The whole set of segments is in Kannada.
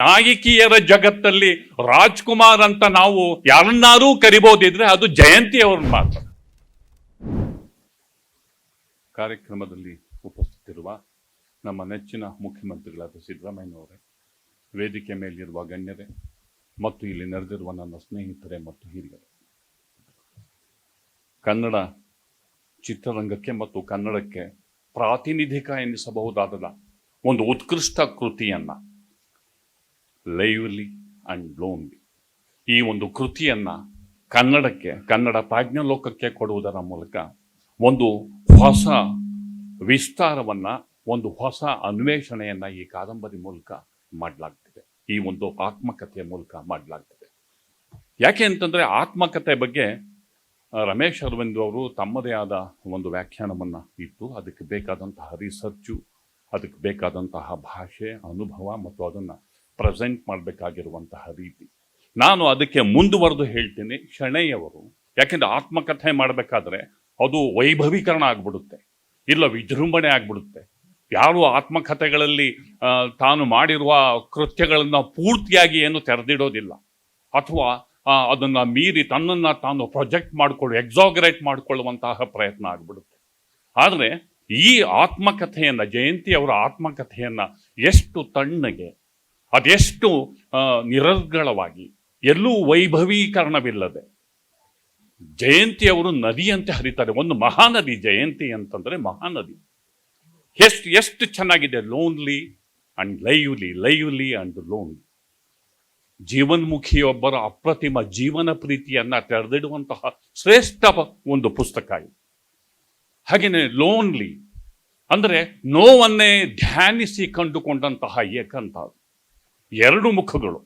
ನಾಯಕಿಯರ ಜಗತ್ತಲ್ಲಿ ರಾಜ್ಕುಮಾರ್ ಅಂತ ನಾವು ಯಾರನ್ನಾರೂ ಕರಿಬಹುದಿದ್ರೆ ಅದು ಜಯಂತಿ ಅವ್ರನ್ನ ಮಾತ್ರ. ಕಾರ್ಯಕ್ರಮದಲ್ಲಿ ಉಪಸ್ಥಿತಿರುವ ನಮ್ಮ ನೆಚ್ಚಿನ ಮುಖ್ಯಮಂತ್ರಿಗಳಾದ ಸಿದ್ದರಾಮಯ್ಯನವರೇ, ವೇದಿಕೆ ಮೇಲಿರುವ ಗಣ್ಯರೇ, ಮತ್ತು ಇಲ್ಲಿ ನೆರೆದಿರುವ ನನ್ನ ಸ್ನೇಹಿತರೇ ಮತ್ತು ಹಿರಿಯರೇ. ಕನ್ನಡ ಚಿತ್ರರಂಗಕ್ಕೆ ಮತ್ತು ಕನ್ನಡಕ್ಕೆ ಪ್ರಾತಿನಿಧಿಕ ಎನ್ನಿಸಬಹುದಾದ ಒಂದು ಉತ್ಕೃಷ್ಟ ಕೃತಿಯನ್ನ ಲೈವ್ಲಿ ಅಂಡ್ ಲೋನ್ಲಿ ಈ ಒಂದು ಕೃತಿಯನ್ನು ಕನ್ನಡಕ್ಕೆ, ಕನ್ನಡ ಪ್ರಾಜ್ಞಲೋಕಕ್ಕೆ ಕೊಡುವುದರ ಮೂಲಕ ಒಂದು ಹೊಸ ವಿಸ್ತಾರವನ್ನು, ಒಂದು ಹೊಸ ಅನ್ವೇಷಣೆಯನ್ನು ಈ ಕಾದಂಬರಿ ಮೂಲಕ ಮಾಡಲಾಗ್ತಿದೆ. ಈ ಒಂದು ಆತ್ಮಕಥೆಯ ಮೂಲಕ ಮಾಡಲಾಗ್ತಿದೆ. ಯಾಕೆ ಅಂತಂದರೆ ಆತ್ಮಕಥೆ ಬಗ್ಗೆ ರಮೇಶ್ ಅರವಿಂದ್ ಅವರು ತಮ್ಮದೇ ಆದ ಒಂದು ವ್ಯಾಖ್ಯಾನವನ್ನು ಇಟ್ಟು ಅದಕ್ಕೆ ಬೇಕಾದಂತಹ ರಿಸರ್ಚು ಅದಕ್ಕೆ ಬೇಕಾದಂತಹ ಭಾಷೆ, ಅನುಭವ ಮತ್ತು ಅದನ್ನು ಪ್ರೆಸೆಂಟ್ ಮಾಡಬೇಕಾಗಿರುವಂತಹ ರೀತಿ. ನಾನು ಅದಕ್ಕೆ ಮುಂದುವರೆದು ಹೇಳ್ತೀನಿ, ಶಣೆಯವರು, ಯಾಕೆಂದರೆ ಆತ್ಮಕಥೆ ಮಾಡಬೇಕಾದ್ರೆ ಅದು ವೈಭವೀಕರಣ ಆಗ್ಬಿಡುತ್ತೆ, ಇಲ್ಲ ವಿಜೃಂಭಣೆ ಆಗ್ಬಿಡುತ್ತೆ. ಯಾರು ಆತ್ಮಕಥೆಗಳಲ್ಲಿ ತಾನು ಮಾಡಿರುವ ಕೃತ್ಯಗಳನ್ನು ಪೂರ್ತಿಯಾಗಿ ಏನು ತೆರೆದಿಡೋದಿಲ್ಲ, ಅಥವಾ ಅದನ್ನು ಮೀರಿ ತನ್ನನ್ನು ತಾನು ಪ್ರೊಜೆಕ್ಟ್ ಮಾಡಿಕೊಳ್ಳು, ಎಕ್ಸಾಗರೇಟ್ ಮಾಡಿಕೊಳ್ಳುವಂತಹ ಪ್ರಯತ್ನ ಆಗ್ಬಿಡುತ್ತೆ. ಆದರೆ ಈ ಆತ್ಮಕಥೆಯನ್ನು ಜಯಂತಿ ಅವರ ಆತ್ಮಕಥೆಯನ್ನು ಎಷ್ಟು ತಣ್ಣಗೆ ಅದೆಷ್ಟು ನಿರರ್ಗಳವಾಗಿ, ಎಲ್ಲೂ ವೈಭವೀಕರಣವಿಲ್ಲದೆ ಜಯಂತಿಯವರು ನದಿಯಂತೆ ಹರಿತಾರೆ. ಒಂದು ಮಹಾನದಿ, ಜಯಂತಿ ಅಂತಂದ್ರೆ ಮಹಾನದಿ. ಎಷ್ಟು ಎಷ್ಟು ಚೆನ್ನಾಗಿದೆ, lonely and lively lively and lonely. ಜೀವನ್ಮುಖಿಯೊಬ್ಬರ ಅಪ್ರತಿಮ ಜೀವನ ಪ್ರೀತಿಯನ್ನ ತೆರೆದಿಡುವಂತಹ ಶ್ರೇಷ್ಠ ಒಂದು ಪುಸ್ತಕ ಇದು. ಹಾಗೆಯೇ ಲೋನ್ಲಿ ಅಂದರೆ ನೋವನ್ನೇ ಧ್ಯಾನಿಸಿ ಕಂಡುಕೊಂಡಂತಹ ಏಕಂತ. ಎರಡು ಮುಖಗಳು.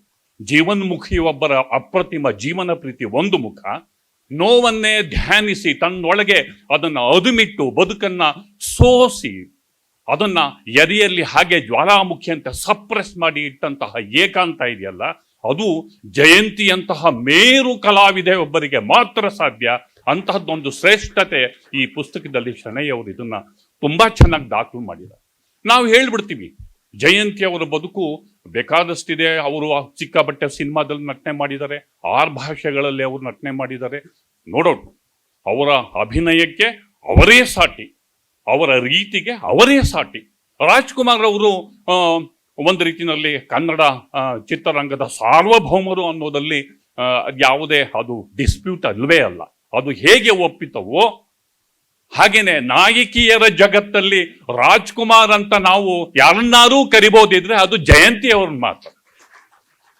ಜೀವನ್ಮುಖಿ ಒಬ್ಬರ ಅಪ್ರತಿಮ, ಜೀವನ ಪ್ರೀತಿ ಒಂದು ಮುಖ. ನೋವನ್ನೇ ಧ್ಯಾನಿಸಿ ತನ್ನೊಳಗೆ ಅದನ್ನ ಅದುಮಿಟ್ಟು, ಬದುಕನ್ನ ಸೋಸಿ, ಅದನ್ನ ಎದೆಯಲ್ಲಿ ಹಾಗೆ ಜ್ವಾಲಾಮುಖಿ ಅಂತ ಸಪ್ರೆಸ್ ಮಾಡಿ ಇಟ್ಟಂತಹ ಏಕಾಂತ ಇದೆಯಲ್ಲ, ಅದು ಜಯಂತಿಯಂತಹ ಮೇರು ಕಲಾವಿದೆ ಒಬ್ಬರಿಗೆ ಮಾತ್ರ ಸಾಧ್ಯ. ಅಂತಹದ್ದೊಂದು ಶ್ರೇಷ್ಠತೆ ಈ ಪುಸ್ತಕದಲ್ಲಿ ಶನಯ್ಯವರು ಇದನ್ನ ತುಂಬಾ ಚೆನ್ನಾಗಿ ದಾಖಲು ಮಾಡಿದ್ದಾರೆ. ನಾವು ಹೇಳ್ಬಿಡ್ತೀವಿ, ಜಯಂತಿ ಅವರ ಬದುಕು ಬೇಕಾದಷ್ಟಿದೆ. ಅವರು ಸಿಕ್ಕಾಬಟ್ಟೆ ಸಿನಿಮಾದಲ್ಲಿ ನಟನೆ ಮಾಡಿದ್ದಾರೆ. ಆರು ಭಾಷೆಗಳಲ್ಲಿ ಅವರು ನಟನೆ ಮಾಡಿದ್ದಾರೆ. ನೋಡೋಣ. ಅವರ ಅಭಿನಯಕ್ಕೆ ಅವರೇ ಸಾಟಿ. ಅವರ ರೀತಿಗೆ ಅವರೇ ಸಾಟಿ. ರಾಜ್ಕುಮಾರ್ ಅವರು ಒಂದು ರೀತಿಯಲ್ಲಿ ಕನ್ನಡ ಚಿತ್ರರಂಗದ ಸಾರ್ವಭೌಮರು ಅನ್ನೋದಲ್ಲಿ ಯಾವುದೇ ಅದು ಡಿಸ್ಪ್ಯೂಟ್ ಅಲ್ವೇ ಅಲ್ಲ. ಅದು ಹೇಗೆ ಒಪ್ಪಿತವೋ ಹಾಗೇನೆ ನಾಯಕಿಯರ ಜಗತ್ತಲ್ಲಿ ರಾಜ್ಕುಮಾರ್ ಅಂತ ನಾವು ಯಾರನ್ನಾರೂ ಕರಿಬೋದಿದ್ರೆ ಅದು ಜಯಂತಿ ಅವ್ರನ್ನ ಮಾತ್ರ.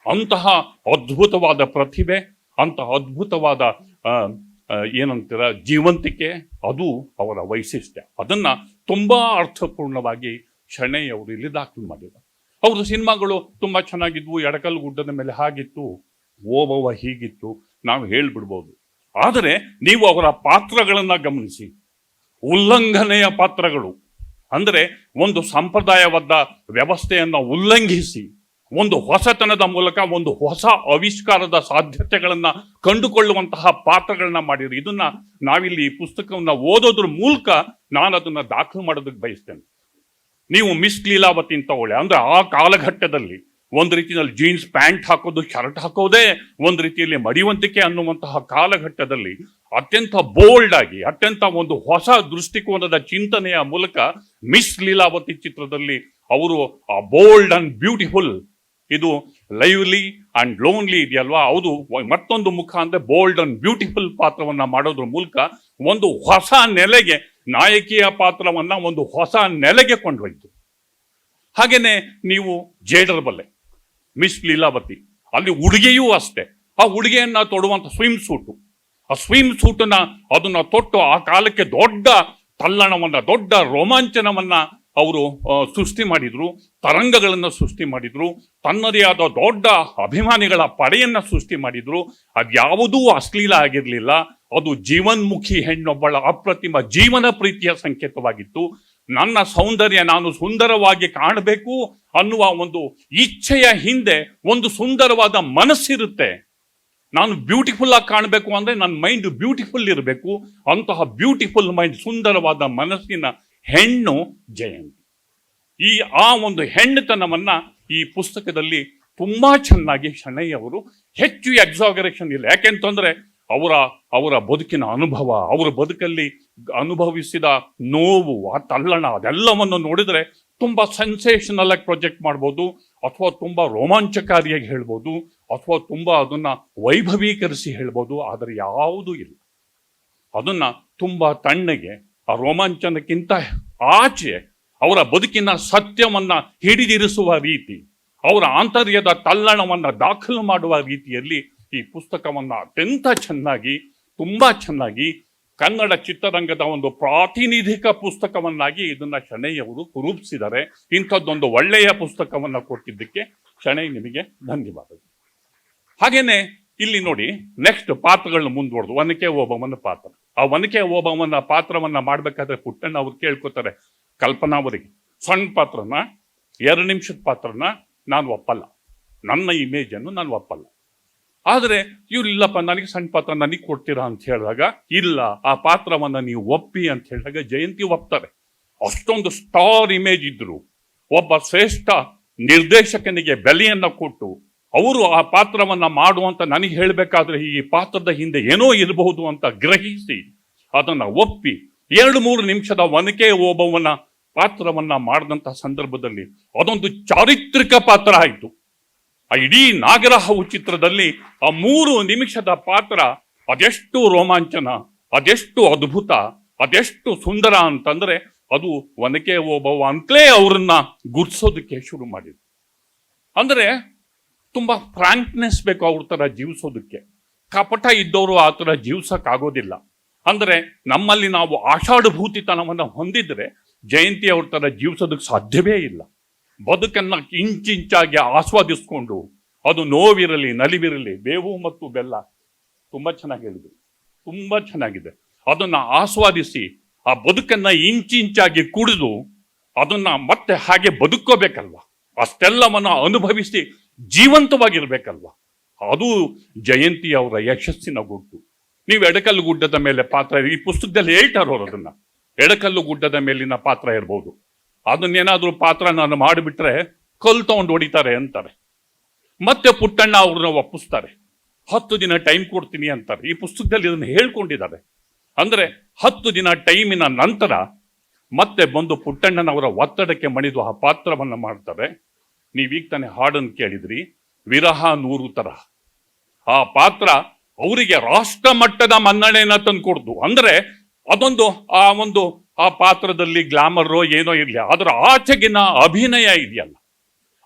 ಅಂತಹ ಅದ್ಭುತವಾದ ಪ್ರತಿಭೆ, ಅಂತಹ ಅದ್ಭುತವಾದ ಏನಂತೀರ, ಜೀವಂತಿಕೆ, ಅದು ಅವರ ವೈಶಿಷ್ಟ್ಯ. ಅದನ್ನ ತುಂಬಾ ಅರ್ಥಪೂರ್ಣವಾಗಿ ಅವರು ಇಲ್ಲಿ ದಾಖಲು ಮಾಡಿದ್ದಾರೆ ಅವ್ರ ಸಿನಿಮಾಗಳು ತುಂಬಾ ಚೆನ್ನಾಗಿದ್ವು ಎಡಕಲ್ ಗುಡ್ಡದ ಮೇಲೆ ಹಾಗಿತ್ತು ಓಬವ ಹೀಗಿತ್ತು, ನಾವು ಹೇಳ್ಬಿಡ್ಬೋದು. ಆದರೆ ನೀವು ಅವರ ಪಾತ್ರಗಳನ್ನ ಗಮನಿಸಿ. ಉಲ್ಲಂಘನೆಯ ಪಾತ್ರಗಳು. ಅಂದರೆ ಒಂದು ಸಂಪ್ರದಾಯಬದ್ಧ ವ್ಯವಸ್ಥೆಯನ್ನು ಉಲ್ಲಂಘಿಸಿ, ಒಂದು ಹೊಸತನದ ಮೂಲಕ ಒಂದು ಹೊಸ ಆವಿಷ್ಕಾರದ ಸಾಧ್ಯತೆಗಳನ್ನು ಕಂಡುಕೊಳ್ಳುವಂತಹ ಪಾತ್ರಗಳನ್ನ ಮಾಡಿದ್ರು. ಇದನ್ನ ನಾವಿಲ್ಲಿ ಈ ಪುಸ್ತಕವನ್ನು ಓದೋದ್ರ ಮೂಲಕ ನಾನು ಅದನ್ನ ದಾಖಲು ಮಾಡೋದಕ್ಕೆ ಬಯಸ್ತೇನೆ. ನೀವು ಮಿಸ್ ಲೀಲಾವತಿ ಅಂತ ಒಳ್ಳೆ ಅಂದ್ರೆ ಆ ಕಾಲಘಟ್ಟದಲ್ಲಿ ಒಂದು ರೀತಿಯಲ್ಲಿ ಜೀನ್ಸ್ ಪ್ಯಾಂಟ್ ಹಾಕೋದು, ಶರ್ಟ್ ಹಾಕೋದೇ ಒಂದು ರೀತಿಯಲ್ಲಿ ಮಡಿವಂತಿಕೆ ಅನ್ನುವಂತಹ ಕಾಲಘಟ್ಟದಲ್ಲಿ ಅತ್ಯಂತ ಬೋಲ್ಡ್ ಆಗಿ, ಅತ್ಯಂತ ಒಂದು ಹೊಸ ದೃಷ್ಟಿಕೋನದ ಚಿಂತನೆಯ ಮೂಲಕ ಮಿಸ್ ಲೀಲಾವತಿ ಚಿತ್ರದಲ್ಲಿ ಅವರು ಆ ಬೋಲ್ಡ್ ಅಂಡ್ ಬ್ಯೂಟಿಫುಲ್ ಇದು ಲೈವ್ಲಿ ಅಂಡ್ ಲೋನ್ಲಿ ಇದೆಯಲ್ವಾ? ಹೌದು, ಮತ್ತೊಂದು ಮುಖ ಅಂದ್ರೆ ಬೋಲ್ಡ್ ಅಂಡ್ ಬ್ಯೂಟಿಫುಲ್ ಪಾತ್ರವನ್ನ ಮಾಡೋದ್ರ ಮೂಲಕ ಒಂದು ಹೊಸ ನೆಲೆಗೆ, ನಾಯಕಿಯ ಪಾತ್ರವನ್ನ ಒಂದು ಹೊಸ ನೆಲೆಗೆ ಕೊಂಡೊಯ್ತು ಹಾಗೇನೆ ನೀವು ಜೇಡರ್ ಬಲ್ಲೆ. ಮಿಸ್ ಲೀಲಾವತಿ. ಅಲ್ಲಿ ಉಡುಗೆಯೂ ಅಷ್ಟೇ. ಆ ಉಡುಗೆಯನ್ನ ತೊಡುವಂತ ಸ್ವಿಮ್ ಸೂಟು ಆ ಸ್ವಿಮ್ ಸೂಟನ್ನ ಅದನ್ನ ತೊಟ್ಟು ಆ ಕಾಲಕ್ಕೆ ದೊಡ್ಡ ತಲ್ಲಣವನ್ನ, ದೊಡ್ಡ ರೋಮಾಂಚನವನ್ನ ಅವರು ಸೃಷ್ಟಿ ಮಾಡಿದ್ರು, ತರಂಗಗಳನ್ನು ಸೃಷ್ಟಿ ಮಾಡಿದ್ರು, ತನ್ನದೇ ಆದ ದೊಡ್ಡ ಅಭಿಮಾನಿಗಳ ಪಡೆಯನ್ನ ಸೃಷ್ಟಿ ಮಾಡಿದ್ರು. ಅದ್ಯಾವುದೂ ಅಶ್ಲೀಲ ಆಗಿರಲಿಲ್ಲ. ಅದು ಜೀವನ್ಮುಖಿ ಹೆಣ್ಣೊಬ್ಬಳ ಅಪ್ರತಿಮ ಜೀವನ ಪ್ರೀತಿಯ ಸಂಕೇತವಾಗಿತ್ತು. ನನ್ನ ಸೌಂದರ್ಯ ನಾನು ಸುಂದರವಾಗಿ ಕಾಣಬೇಕು ಅನ್ನುವ ಒಂದು ಇಚ್ಛೆಯ ಹಿಂದೆ ಒಂದು ಸುಂದರವಾದ ಮನಸ್ಸಿರುತ್ತೆ. ನಾನು ಬ್ಯೂಟಿಫುಲ್ ಆಗಿ ಕಾಣಬೇಕು ಅಂದ್ರೆ ನನ್ನ ಮೈಂಡ್ ಬ್ಯೂಟಿಫುಲ್ ಇರಬೇಕು. ಅಂತಹ ಬ್ಯೂಟಿಫುಲ್ ಮೈಂಡ್ ಸುಂದರವಾದ ಮನಸ್ಸಿನ ಹೆಣ್ಣು ಜಯಂತಿ. ಈ ಆ ಒಂದು ಹೆಣ್ಣುತನವನ್ನ ಈ ಪುಸ್ತಕದಲ್ಲಿ ತುಂಬಾ ಚೆನ್ನಾಗಿ ಶಣೈ ಅವರು ಹೆಚ್ಚು ಎಕ್ಸಾಗರೇಷನ್ ಇಲ್ಲ. ಯಾಕೆಂತಂದ್ರೆ ಅವರ ಅವರ ಬದುಕಿನ ಅನುಭವ, ಅವರ ಬದುಕಲ್ಲಿ ಅನುಭವಿಸಿದ ನೋವು, ಆ ತಲ್ಲಣ, ಅದೆಲ್ಲವನ್ನು ನೋಡಿದರೆ ತುಂಬ ಸೆನ್ಸೇಷನಲ್ ಆಗಿ ಪ್ರೊಜೆಕ್ಟ್ ಮಾಡ್ಬೋದು, ಅಥವಾ ತುಂಬ ರೋಮಾಂಚಕಾರಿಯಾಗಿ ಹೇಳ್ಬೋದು, ಅಥವಾ ತುಂಬ ಅದನ್ನು ವೈಭವೀಕರಿಸಿ ಹೇಳ್ಬೋದು, ಆದರೆ ಯಾವುದೂ ಇಲ್ಲ. ಅದನ್ನು ತುಂಬ ತಣ್ಣಗೆ, ಆ ರೋಮಾಂಚನಕ್ಕಿಂತ ಆಚೆ ಅವರ ಬದುಕಿನ ಸತ್ಯವನ್ನು ಹಿಡಿದಿರಿಸುವ ರೀತಿ, ಅವರ ಆಂತರ್ಯದ ತಲ್ಲಣವನ್ನು ದಾಖಲು ಮಾಡುವ ರೀತಿಯಲ್ಲಿ ಈ ಪುಸ್ತಕವನ್ನ ಅತ್ಯಂತ ಚೆನ್ನಾಗಿ, ತುಂಬಾ ಚೆನ್ನಾಗಿ ಕನ್ನಡ ಚಿತ್ರರಂಗದ ಒಂದು ಪ್ರಾತಿನಿಧಿಕ ಪುಸ್ತಕವನ್ನಾಗಿ ಇದನ್ನ ಶಣೈಯವರು ರೂಪಿಸಿದ್ದಾರೆ ಇಂಥದ್ದೊಂದು ಒಳ್ಳೆಯ ಪುಸ್ತಕವನ್ನ ಕೊಟ್ಟಿದ್ದಕ್ಕೆ ಶಣೈ ನಿಮಗೆ ಧನ್ಯವಾದಗಳು. ಹಾಗೇನೆ ಇಲ್ಲಿ ನೋಡಿ ನೆಕ್ಸ್ಟ್ ಪಾತ್ರಗಳನ್ನ ಮುಂದುವರೆದು. ಒನಕೆ ಓಬವನ ಪಾತ್ರ. ಆ ಒನಕೆ ಓಬವ್ವನ ಪಾತ್ರವನ್ನ ಮಾಡ್ಬೇಕಾದ್ರೆ ಪುಟ್ಟಣ್ಣ ಅವ್ರು ಕೇಳ್ಕೊತಾರೆ, ಕಲ್ಪನಾ ಅವರಿಗೆ. ಸಣ್ಣ ಪಾತ್ರನ, ಎರಡು ನಿಮಿಷದ ಪಾತ್ರನ ನಾನು ಒಪ್ಪಲ್ಲ. ನನ್ನ ಇಮೇಜ್ ಅನ್ನು ನಾನು ಒಪ್ಪಲ್ಲ. ಆದರೆ ಇವ್ರು ಇಲ್ಲಪ್ಪ ನನಗೆ ಸಣ್ಣ ಪಾತ್ರ ನನಗೆ ಕೊಡ್ತೀರಾ ಅಂತ ಹೇಳಿದಾಗ, ಇಲ್ಲ, ಆ ಪಾತ್ರವನ್ನ ನೀವು ಒಪ್ಪಿ ಅಂತ ಹೇಳಿದಾಗ ಜಯಂತಿ ಒಪ್ತಾರೆ. ಅಷ್ಟೊಂದು ಸ್ಟಾರ್ ಇಮೇಜ್ ಇದ್ರು. ಒಬ್ಬ ಶ್ರೇಷ್ಠ ನಿರ್ದೇಶಕನಿಗೆ ಬೆಲೆಯನ್ನ ಕೊಟ್ಟು, ಅವರು ಆ ಪಾತ್ರವನ್ನ ಮಾಡುವಂತ ನನಗೆ ಹೇಳಬೇಕಾದ್ರೆ ಈ ಪಾತ್ರದ ಹಿಂದೆ ಏನೋ ಇರಬಹುದು ಅಂತ ಗ್ರಹಿಸಿ, ಅದನ್ನ ಒಪ್ಪಿ, ಎರಡು ಮೂರು ನಿಮಿಷದ ಒನಕೆ ಓಬವ್ವನ ಪಾತ್ರವನ್ನ ಮಾಡಿದಂತಹ ಸಂದರ್ಭದಲ್ಲಿ ಅದೊಂದು ಚಾರಿತ್ರಿಕ ಪಾತ್ರ ಆಯಿತು. ಆ ಇಡೀ ನಾಗರಹಾವು ಚಿತ್ರದಲ್ಲಿ ಆ ಮೂರು ನಿಮಿಷದ ಪಾತ್ರ ಅದೆಷ್ಟು ರೋಮಾಂಚನ, ಅದೆಷ್ಟು ಅದ್ಭುತ, ಅದೆಷ್ಟು ಸುಂದರ ಅಂತಂದ್ರೆ ಅದು ಒನಕೆ ಓಬವ್ವ ಅಂತಲೇ ಅವರನ್ನ ಗುರ್ಸೋದಕ್ಕೆ ಶುರು ಮಾಡಿದ್ರು. ಅಂದ್ರೆ ತುಂಬಾ ಫ್ರಾಂಕ್ನೆಸ್ ಬೇಕು ಅವ್ರ ತರ ಜೀವಿಸೋದಕ್ಕೆ. ಕಪಟ ಇದ್ದವರು ಆ ಥರ ಜೀವಿಸಕ್ಕಾಗೋದಿಲ್ಲ. ಅಂದ್ರೆ ನಮ್ಮಲ್ಲಿ ನಾವು ಆಷಾಢಭೂತಿತನವನ್ನು ಹೊಂದಿದ್ರೆ ಜಯಂತಿ ಅವ್ರ ಥರ ಜೀವಿಸೋದಕ್ಕೆ ಸಾಧ್ಯವೇ ಇಲ್ಲ. ಬದುಕನ್ನ ಇಂಚಿಂಚಾಗಿ ಆಸ್ವಾದಿಸ್ಕೊಂಡು ಅದು ನೋವಿರಲಿ, ನಲಿವಿರಲಿ, ಬೇವು ಮತ್ತು ಬೆಲ್ಲ ತುಂಬಾ ಚೆನ್ನಾಗಿ ಹೇಳಿದ್ರು ತುಂಬಾ ಚೆನ್ನಾಗಿದೆ. ಅದನ್ನ ಆಸ್ವಾದಿಸಿ ಆ ಬದುಕನ್ನ ಇಂಚಿಂಚಾಗಿ ಕುಡಿದು ಅದನ್ನ ಮತ್ತೆ ಹಾಗೆ ಬದುಕೋಬೇಕಲ್ವ ಅಷ್ಟೆಲ್ಲವನ್ನು ಅನುಭವಿಸಿ ಜೀವಂತವಾಗಿರ್ಬೇಕಲ್ವ? ಅದು ಜಯಂತಿ ಅವರ ಯಶಸ್ಸಿನ ಗುಟ್ಟು. ನೀವು ಎಡಕಲ್ಲು ಗುಡ್ಡದ ಮೇಲೆ ಪಾತ್ರ, ಈ ಪುಸ್ತಕದಲ್ಲಿ ಹೇಳ್ತಾರೋರು ಅದನ್ನ. ಎಡಕಲ್ಲು ಗುಡ್ಡದ ಮೇಲಿನ ಪಾತ್ರ ಇರ್ಬೋದು. ಅದನ್ನೇನಾದ್ರೂ ಪಾತ್ರ ನಾನು ಮಾಡಿಬಿಟ್ರೆ ಕಲ್ ತಗೊಂಡು ಹೊಡಿತಾರೆ ಅಂತಾರೆ. ಮತ್ತೆ ಪುಟ್ಟಣ್ಣ ಅವ್ರನ್ನ ಒಪ್ಪಿಸ್ತಾರೆ. ಹತ್ತು ದಿನ ಟೈಮ್ ಕೊಡ್ತೀನಿ ಅಂತಾರೆ. ಈ ಪುಸ್ತಕದಲ್ಲಿ ಇದನ್ನು ಹೇಳ್ಕೊಂಡಿದ್ದಾರೆ. ಅಂದರೆ ಹತ್ತು ದಿನ ಟೈಮಿನ ನಂತರ ಮತ್ತೆ ಬಂದು ಪುಟ್ಟಣ್ಣನವರ ಒತ್ತಡಕ್ಕೆ ಮಣಿದು ಆ ಪಾತ್ರವನ್ನು ಮಾಡ್ತಾರೆ. ನೀವೀಗ ತಾನೇ ಹಾಡನ್ನು ಕೇಳಿದ್ರಿ. ವಿರಹ ನೂರು ತರ ಆ ಪಾತ್ರ ಅವರಿಗೆ ರಾಷ್ಟ್ರ ಮಟ್ಟದ ಮನ್ನಣೆಯನ್ನು ತಂದು ಕೊಡ್ತು ಅಂದರೆ ಅದೊಂದು, ಆ ಒಂದು ಆ ಪಾತ್ರದಲ್ಲಿ ಗ್ಲಾಮರ್ ಏನೋ ಇರಲಿ ಅದರ ಆಚೆಗಿನ ಅಭಿನಯ ಇದೆಯಲ್ಲ.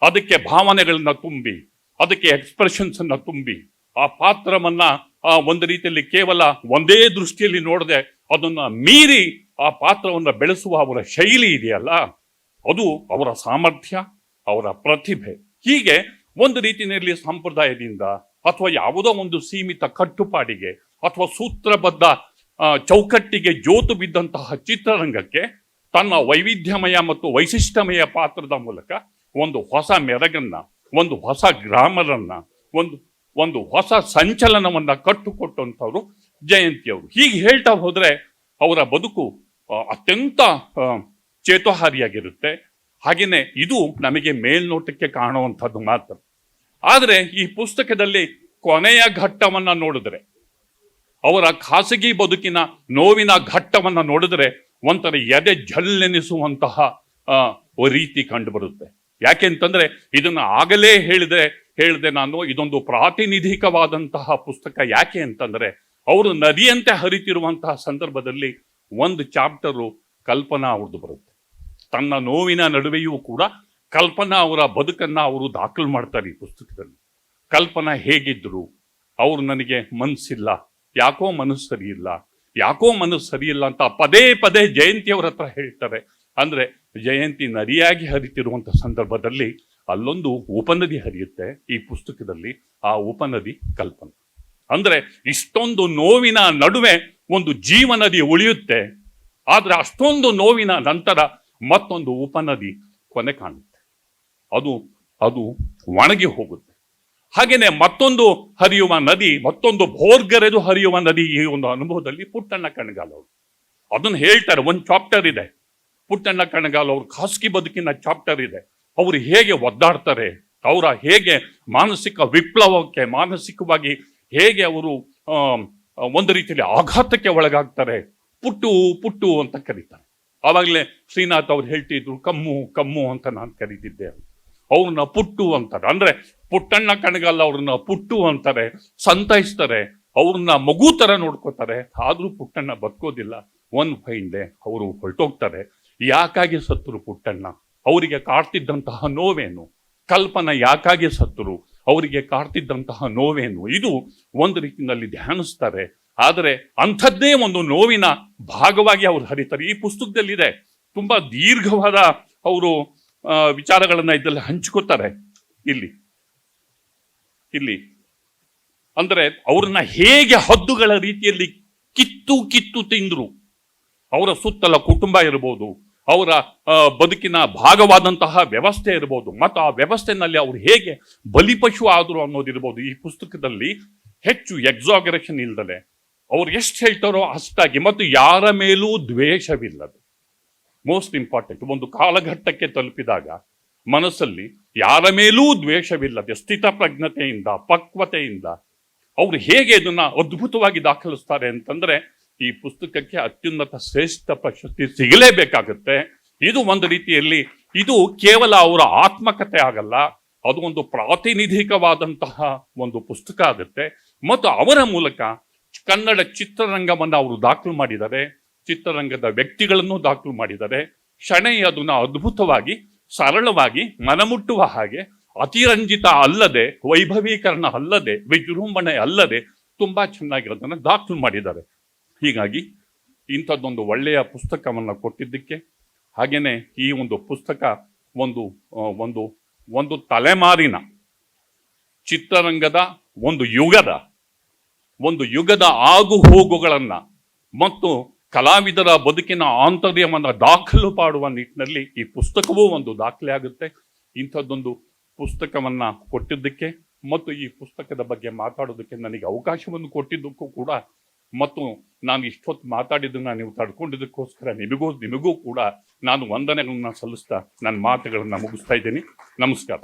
ಅದಕ್ಕೆ ಭಾವನೆಗಳನ್ನ ತುಂಬಿ, ಅದಕ್ಕೆ ಎಕ್ಸ್ಪ್ರೆಷನ್ಸ್ ಅನ್ನ ತುಂಬಿ, ಆ ಪಾತ್ರವನ್ನ ಆ ಒಂದು ರೀತಿಯಲ್ಲಿ ಕೇವಲ ಒಂದೇ ದೃಷ್ಟಿಯಲ್ಲಿ ನೋಡದೆ ಅದನ್ನ ಮೀರಿ ಆ ಪಾತ್ರವನ್ನು ಬೆಳೆಸುವ ಅವರ ಶೈಲಿ ಇದೆಯಲ್ಲ, ಅದು ಅವರ ಸಾಮರ್ಥ್ಯ, ಅವರ ಪ್ರತಿಭೆ. ಹೀಗೆ ಒಂದು ರೀತಿಯಲ್ಲಿ ಸಂಪ್ರದಾಯದಿಂದ ಅಥವಾ ಯಾವುದೋ ಒಂದು ಸೀಮಿತ ಕಟ್ಟುಪಾಡಿಗೆ ಅಥವಾ ಸೂತ್ರಬದ್ಧ ಚೌಕಟ್ಟಿಗೆ ಜೋತು ಬಿದ್ದಂತಹ ಚಿತ್ರರಂಗಕ್ಕೆ ತನ್ನ ವೈವಿಧ್ಯಮಯ ಮತ್ತು ವೈಶಿಷ್ಟ್ಯಮಯ ಪಾತ್ರದ ಮೂಲಕ ಒಂದು ಹೊಸ ಮೆರಗನ್ನ, ಒಂದು ಹೊಸ ಗ್ರಾಮರನ್ನ, ಒಂದು ಒಂದು ಹೊಸ ಸಂಚಲನವನ್ನ ಕಟ್ಟುಕೊಟ್ಟಂಥವ್ರು ಜಯಂತಿಯವರು. ಹೀಗೆ ಹೇಳ್ತಾ ಹೋದ್ರೆ ಅವರ ಬದುಕು ಅತ್ಯಂತ ಚೇತೋಹಾರಿಯಾಗಿರುತ್ತೆ. ಹಾಗೆಯೇ ಇದು ನಮಗೆ ಮೇಲ್ನೋಟಕ್ಕೆ ಕಾಣುವಂಥದ್ದು ಮಾತ್ರ. ಆದರೆ ಈ ಪುಸ್ತಕದಲ್ಲಿ ಕೊನೆಯ ಘಟ್ಟವನ್ನು ನೋಡಿದ್ರೆ ಅವರ ಖಾಸಗಿ ಬದುಕಿನ ನೋವಿನ ಘಟ್ಟವನ್ನು ನೋಡಿದ್ರೆ ಒಂಥರ ಎದೆ ಜಲ್ಲೆನಿಸುವಂತಹ ರೀತಿ ಕಂಡು ಬರುತ್ತೆ ಯಾಕೆಂತಂದ್ರೆ ಇದನ್ನು ಆಗಲೇ ಹೇಳಿದೆ ಹೇಳಿದೆ ನಾನು, ಇದೊಂದು ಪ್ರಾತಿನಿಧಿಕವಾದಂತಹ ಪುಸ್ತಕ. ಯಾಕೆ ಅಂತಂದ್ರೆ ಅವರು ನದಿಯಂತೆ ಹರಿತಿರುವಂತಹ ಸಂದರ್ಭದಲ್ಲಿ ಒಂದು ಚಾಪ್ಟರು ಕಲ್ಪನಾ ಅವ್ರದ್ದು ಬರುತ್ತೆ. ತನ್ನ ನೋವಿನ ನಡುವೆಯೂ ಕೂಡ ಕಲ್ಪನಾ ಅವರ ಬದುಕನ್ನ ಅವರು ದಾಖಲು ಮಾಡ್ತಾರೆ ಈ ಪುಸ್ತಕದಲ್ಲಿ. ಕಲ್ಪನಾ ಹೇಗಿದ್ರು? ಅವ್ರು ನನಗೆ ಮನಸ್ಸಿಲ್ಲ ಯಾಕೋ ಮನಸ್ಸು ಸರಿಯಿಲ್ಲ ಯಾಕೋ ಮನಸ್ಸು ಸರಿಯಿಲ್ಲ ಅಂತ ಪದೇ ಪದೇ ಜಯಂತಿ ಅವ್ರ ಹತ್ರ ಹೇಳ್ತಾರೆ. ಅಂದ್ರೆ ಜಯಂತಿ ನದಿಯಾಗಿ ಹರಿತಿರುವಂಥ ಸಂದರ್ಭದಲ್ಲಿ ಅಲ್ಲೊಂದು ಉಪನದಿ ಹರಿಯುತ್ತೆ ಈ ಪುಸ್ತಕದಲ್ಲಿ, ಆ ಉಪನದಿ ಕಲ್ಪನೆ. ಅಂದ್ರೆ ಇಷ್ಟೊಂದು ನೋವಿನ ನಡುವೆ ಒಂದು ಜೀವನದಿ ಉಳಿಯುತ್ತೆ. ಆದರೆ ಅಷ್ಟೊಂದು ನೋವಿನ ನಂತರ ಮತ್ತೊಂದು ಉಪನದಿ ಕೊನೆ ಕಾಣುತ್ತೆ. ಅದು ಅದು ಒಣಗಿ ಹೋಗುತ್ತೆ. ಹಾಗೇನೆ ಮತ್ತೊಂದು ಹರಿಯುವ ನದಿ, ಮತ್ತೊಂದು ಭೋರ್ಗರೆದು ಹರಿಯುವ ನದಿ ಈ ಒಂದು ಅನುಭವದಲ್ಲಿ ಪುಟ್ಟಣ್ಣ ಕಣಗಾಲ್ ಅವರು. ಅದನ್ನ ಹೇಳ್ತಾರೆ, ಒಂದು ಚಾಪ್ಟರ್ ಇದೆ. ಪುಟ್ಟಣ್ಣ ಕಣಗಾಲ್ ಅವ್ರ ಖಾಸಗಿ ಬದುಕಿನ ಚಾಪ್ಟರ್ ಇದೆ. ಅವರು ಹೇಗೆ ಒದ್ದಾಡ್ತಾರೆ, ಅವರ ಹೇಗೆ ಮಾನಸಿಕ ವಿಪ್ಲವಕ್ಕೆ, ಮಾನಸಿಕವಾಗಿ ಹೇಗೆ ಅವರು ಒಂದು ರೀತಿಯಲ್ಲಿ ಆಘಾತಕ್ಕೆ ಒಳಗಾಗ್ತಾರೆ, ಪುಟ್ಟು ಪುಟ್ಟು ಅಂತ ಕರೀತಾರೆ. ಆವಾಗಲೇ ಶ್ರೀನಾಥ್ ಅವ್ರು ಹೇಳ್ತಿದ್ರು, ಕಮ್ಮು ಕಮ್ಮು ಅಂತ ನಾನು ಕರೀತಿದ್ದೆ ಅವ್ರನ್ನ ಪುಟ್ಟು ಅಂತಾರೆ ಅಂದ್ರೆ ಪುಟ್ಟಣ್ಣ ಕಣಗಲ್ಲ ಅವ್ರನ್ನ ಪುಟ್ಟು ಅಂತಾರೆ ಸಂತೈಸ್ತಾರೆ, ಅವ್ರನ್ನ ಮಗು ತರ ನೋಡ್ಕೋತಾರೆ. ಆದ್ರೂ ಪುಟ್ಟಣ್ಣ ಬದುಕೋದಿಲ್ಲ. ಒನ್ ಫೈನ್ ಡೇ ಅವರು ಹೊರಟೋಗ್ತಾರೆ. ಯಾಕಾಗಿ ಸತ್ತರು ಪುಟ್ಟಣ್ಣ? ಅವರಿಗೆ ಕಾಡ್ತಿದ್ದಂತಹ ನೋವೇನು? ಕಲ್ಪನ ಯಾಕಾಗಿ ಸತ್ತರು? ಅವರಿಗೆ ಕಾಡ್ತಿದ್ದಂತಹ ನೋವೇನು? ಇದು ಒಂದು ರೀತಿಯಲ್ಲಿ ಧ್ಯಾನಿಸ್ತಾರೆ. ಆದರೆ ಅಂಥದ್ದೇ ಒಂದು ನೋವಿನ ಭಾಗವಾಗಿ ಅವರು ಹರಿತಾರೆ. ಈ ಪುಸ್ತಕದಲ್ಲಿದೆ. ತುಂಬಾ ದೀರ್ಘವಾದ ಅವರು ವಿಚಾರಗಳನ್ನ ಇದರಲ್ಲಿ ಹಂಚ್ಕೋತಾರೆ ಇಲ್ಲಿ. ಇಲ್ಲಿ. ಅಂದ್ರೆ ಅವ್ರನ್ನ ಹೇಗೆ ಹದ್ದುಗಳ ರೀತಿಯಲ್ಲಿ ಕಿತ್ತು ಕಿತ್ತು ತಿಂದ್ರು. ಅವರ ಸುತ್ತಲ ಕುಟುಂಬ ಇರಬಹುದು ಅವರ ಬದುಕಿನ ಭಾಗವಾದಂತಹ ವ್ಯವಸ್ಥೆ ಇರಬಹುದು ಮತ್ತು ಆ ವ್ಯವಸ್ಥೆನಲ್ಲಿ ಅವರು ಹೇಗೆ ಬಲಿಪಶು ಆದರು ಅನ್ನೋದಿರ್ಬೋದು ಈ ಪುಸ್ತಕದಲ್ಲಿ ಹೆಚ್ಚು ಎಕ್ಸಾಗರೇಷನ್ ಇಲ್ದಲೆ ಅವ್ರು ಎಷ್ಟು ಹೇಳ್ತಾರೋ ಅಷ್ಟಾಗಿ, ಮತ್ತು ಯಾರ ಮೇಲೂ ದ್ವೇಷವಿಲ್ಲದೆ. ಮೋಸ್ಟ್ ಇಂಪಾರ್ಟೆಂಟ್ ಒಂದು ಕಾಲಘಟ್ಟಕ್ಕೆ ತಲುಪಿದಾಗ ಮನಸ್ಸಲ್ಲಿ ಯಾರ ಮೇಲೂ ದ್ವೇಷವಿಲ್ಲದೆ ಸ್ಥಿತಪ್ರಜ್ಞತೆಯಿಂದ ಪಕ್ವತೆಯಿಂದ ಅವರು ಹೇಗೆ ಇದನ್ನು ಅದ್ಭುತವಾಗಿ ದಾಖಲಿಸ್ತಾರೆ ಅಂತಂದ್ರೆ ಈ ಪುಸ್ತಕಕ್ಕೆ ಅತ್ಯುನ್ನತ ಶ್ರೇಷ್ಠ ಪ್ರಶಸ್ತಿ ಸಿಗಲೇಬೇಕಾಗುತ್ತೆ. ಇದು ಒಂದು ರೀತಿಯಲ್ಲಿ ಇದು ಕೇವಲ ಅವರ ಆತ್ಮಕತೆ ಆಗಲ್ಲ, ಅದು ಒಂದು ಪ್ರಾತಿನಿಧಿಕವಾದಂತಹ ಒಂದು ಪುಸ್ತಕ ಆಗುತ್ತೆ. ಮತ್ತು ಅವರ ಮೂಲಕ ಕನ್ನಡ ಚಿತ್ರರಂಗವನ್ನು ಅವರು ದಾಖಲು ಮಾಡಿದ್ದಾರೆ. ಚಿತ್ರರಂಗದ ವ್ಯಕ್ತಿಗಳನ್ನು ದಾಖಲು ಮಾಡಿದ್ದಾರೆ ಶಣೈ ಅದನ್ನು ಅದ್ಭುತವಾಗಿ, ಸರಳವಾಗಿ ಮನಮುಟ್ಟುವ ಹಾಗೆ, ಅತಿರಂಜಿತ ಅಲ್ಲದೆ, ವೈಭವೀಕರಣ ಅಲ್ಲದೆ, ವಿಜೃಂಭಣೆ ಅಲ್ಲದೆ ತುಂಬಾ ಚೆನ್ನಾಗಿರೋದನ್ನು ದಾಖಲು ಮಾಡಿದ್ದಾರೆ. ಹೀಗಾಗಿ ಇಂಥದ್ದೊಂದು ಒಳ್ಳೆಯ ಪುಸ್ತಕವನ್ನು ಕೊಟ್ಟಿದ್ದಕ್ಕೆ, ಹಾಗೆಯೇ ಈ ಒಂದು ಪುಸ್ತಕ ಒಂದು ಒಂದು ಒಂದು ತಲೆಮಾರಿನ ಚಿತ್ರರಂಗದ ಒಂದು ಯುಗದ ಒಂದು ಯುಗದ ಆಗು ಹೋಗುಗಳನ್ನು ಮತ್ತು ಕಲಾವಿದರ ಬದುಕಿನ ಆಂತರ್ಯವನ್ನು ದಾಖಲು ಮಾಡುವ ನಿಟ್ಟಿನಲ್ಲಿ ಈ ಪುಸ್ತಕವೂ ಒಂದು ದಾಖಲೆ ಆಗುತ್ತೆ ಇಂಥದ್ದೊಂದು ಪುಸ್ತಕವನ್ನ ಕೊಟ್ಟಿದ್ದಕ್ಕೆ ಮತ್ತು ಈ ಪುಸ್ತಕದ ಬಗ್ಗೆ ಮಾತಾಡೋದಕ್ಕೆ ನನಗೆ ಅವಕಾಶವನ್ನು ಕೊಟ್ಟಿದ್ದಕ್ಕೂ ಕೂಡ ಮತ್ತು ನಾನು ಇಷ್ಟೊತ್ತು ಮಾತಾಡಿದ್ದನ್ನು ನೀವು ತಡ್ಕೊಂಡಿದ್ದಕ್ಕೋಸ್ಕರ ನಿಮಗೂ ನಿಮಗೂ ಕೂಡ ನಾನು ವಂದನೆಗಳನ್ನ ಸಲ್ಲಿಸ್ತಾ ನನ್ನ ಮಾತುಗಳನ್ನು ಮುಗಿಸ್ತಾ ಇದ್ದೀನಿ. ನಮಸ್ಕಾರ.